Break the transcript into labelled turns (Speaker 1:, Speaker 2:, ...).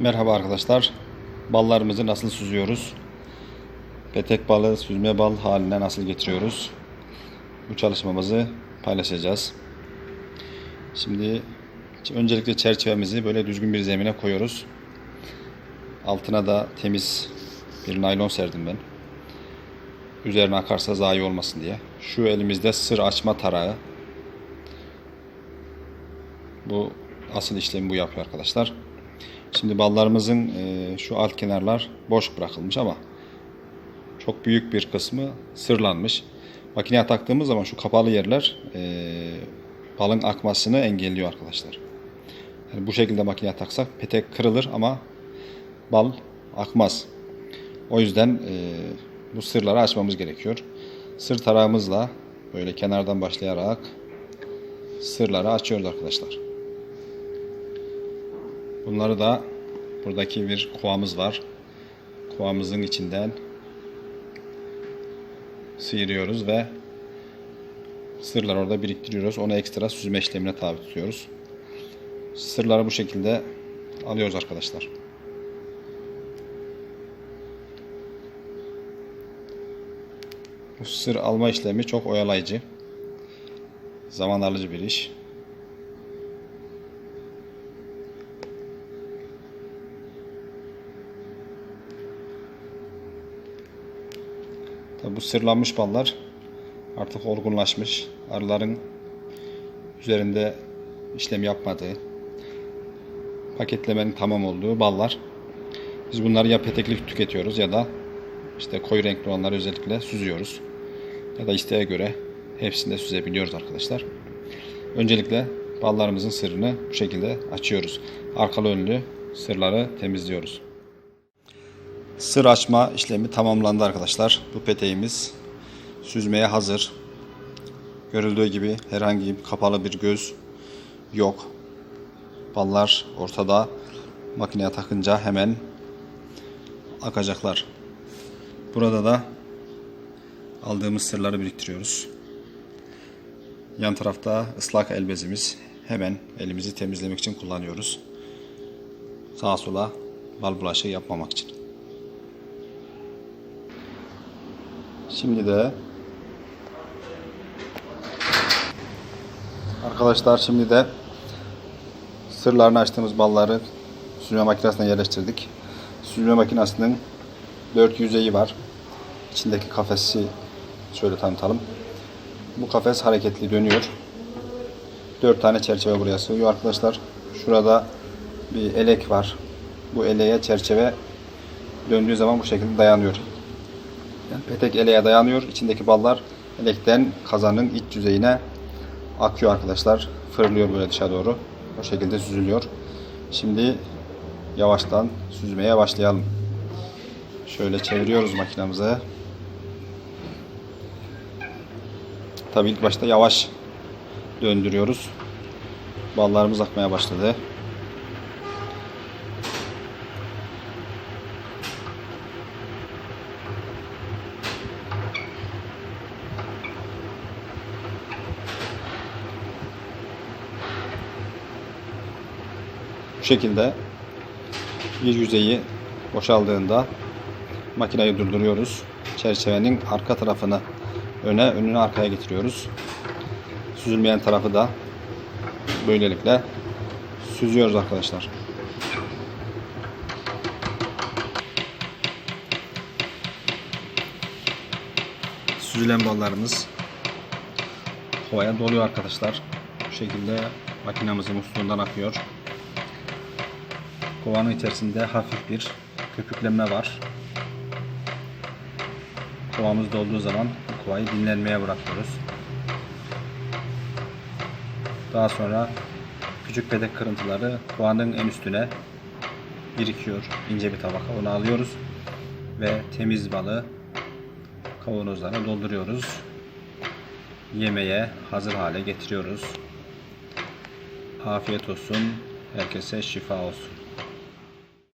Speaker 1: Merhaba arkadaşlar. Ballarımızı nasıl süzüyoruz? Petek balı süzme bal haline nasıl getiriyoruz? Bu çalışmamızı paylaşacağız. Şimdi öncelikle çerçevemizi böyle düzgün bir zemine koyuyoruz. Altına da temiz bir naylon serdim ben. Üzerine akarsa zayi olmasın diye. Şu elimizde sır açma tarağı. Bu asıl işlemi bu yapıyor arkadaşlar. Şimdi ballarımızın e, şu alt kenarlar boş bırakılmış ama çok büyük bir kısmı sırlanmış. Makineye taktığımız zaman şu kapalı yerler e, balın akmasını engelliyor arkadaşlar. Yani bu şekilde makineye taksak petek kırılır ama bal akmaz. O yüzden e, bu sırları açmamız gerekiyor. Sır tarağımızla böyle kenardan başlayarak sırları açıyoruz arkadaşlar. Bunları da buradaki bir kovamız var. Kovamızın içinden sıyırıyoruz ve sırları orada biriktiriyoruz. Onu ekstra süzme işlemine tabi tutuyoruz. Sırları bu şekilde alıyoruz arkadaşlar. Bu sır alma işlemi çok oyalayıcı. Zaman alıcı bir iş. Bu sırlanmış ballar artık olgunlaşmış. Arıların üzerinde işlem yapmadığı, paketlemenin tamam olduğu ballar. Biz bunları ya petekli tüketiyoruz ya da işte koyu renkli olanları özellikle süzüyoruz. Ya da isteğe göre hepsini de süzebiliyoruz arkadaşlar. Öncelikle ballarımızın sırrını bu şekilde açıyoruz. Arkalı önlü sırları temizliyoruz. Sır açma işlemi tamamlandı arkadaşlar. Bu peteğimiz süzmeye hazır. Görüldüğü gibi herhangi bir kapalı bir göz yok. Ballar ortada. Makineye takınca hemen akacaklar. Burada da aldığımız sırları biriktiriyoruz. Yan tarafta ıslak el bezimiz. Hemen elimizi temizlemek için kullanıyoruz. Sağa sola bal bulaşığı yapmamak için. Şimdi de arkadaşlar şimdi de sırlarını açtığımız balları süzme makinesine yerleştirdik. Süzme makinesinin 4 yüzeyi var. İçindeki kafesi şöyle tanıtalım. Bu kafes hareketli dönüyor. 4 tane çerçeve buraya sığıyor arkadaşlar. Şurada bir elek var. Bu eleğe çerçeve döndüğü zaman bu şekilde dayanıyor. Petek eleğe dayanıyor. İçindeki ballar elekten kazanın iç yüzeyine akıyor arkadaşlar. Fırlıyor böyle dışa doğru. O şekilde süzülüyor. Şimdi yavaştan süzmeye başlayalım. Şöyle çeviriyoruz makinamızı. Tabii ilk başta yavaş döndürüyoruz. Ballarımız akmaya başladı. Bu şekilde bir yüzeyi boşaldığında makineyi durduruyoruz. Çerçevenin arka tarafını öne, önünü arkaya getiriyoruz. Süzülmeyen tarafı da böylelikle süzüyoruz arkadaşlar. Süzülen ballarımız kovaya doluyor arkadaşlar. Bu şekilde makinamızın musluğundan akıyor. Kovanın içerisinde hafif bir köpüklenme var. Kovamız dolduğu zaman bu kovayı dinlenmeye bırakıyoruz. Daha sonra küçük pedek kırıntıları kovanın en üstüne birikiyor. ince bir tabaka. Onu alıyoruz ve temiz balı kavanozlara dolduruyoruz. Yemeğe hazır hale getiriyoruz. Afiyet olsun. Herkese şifa olsun.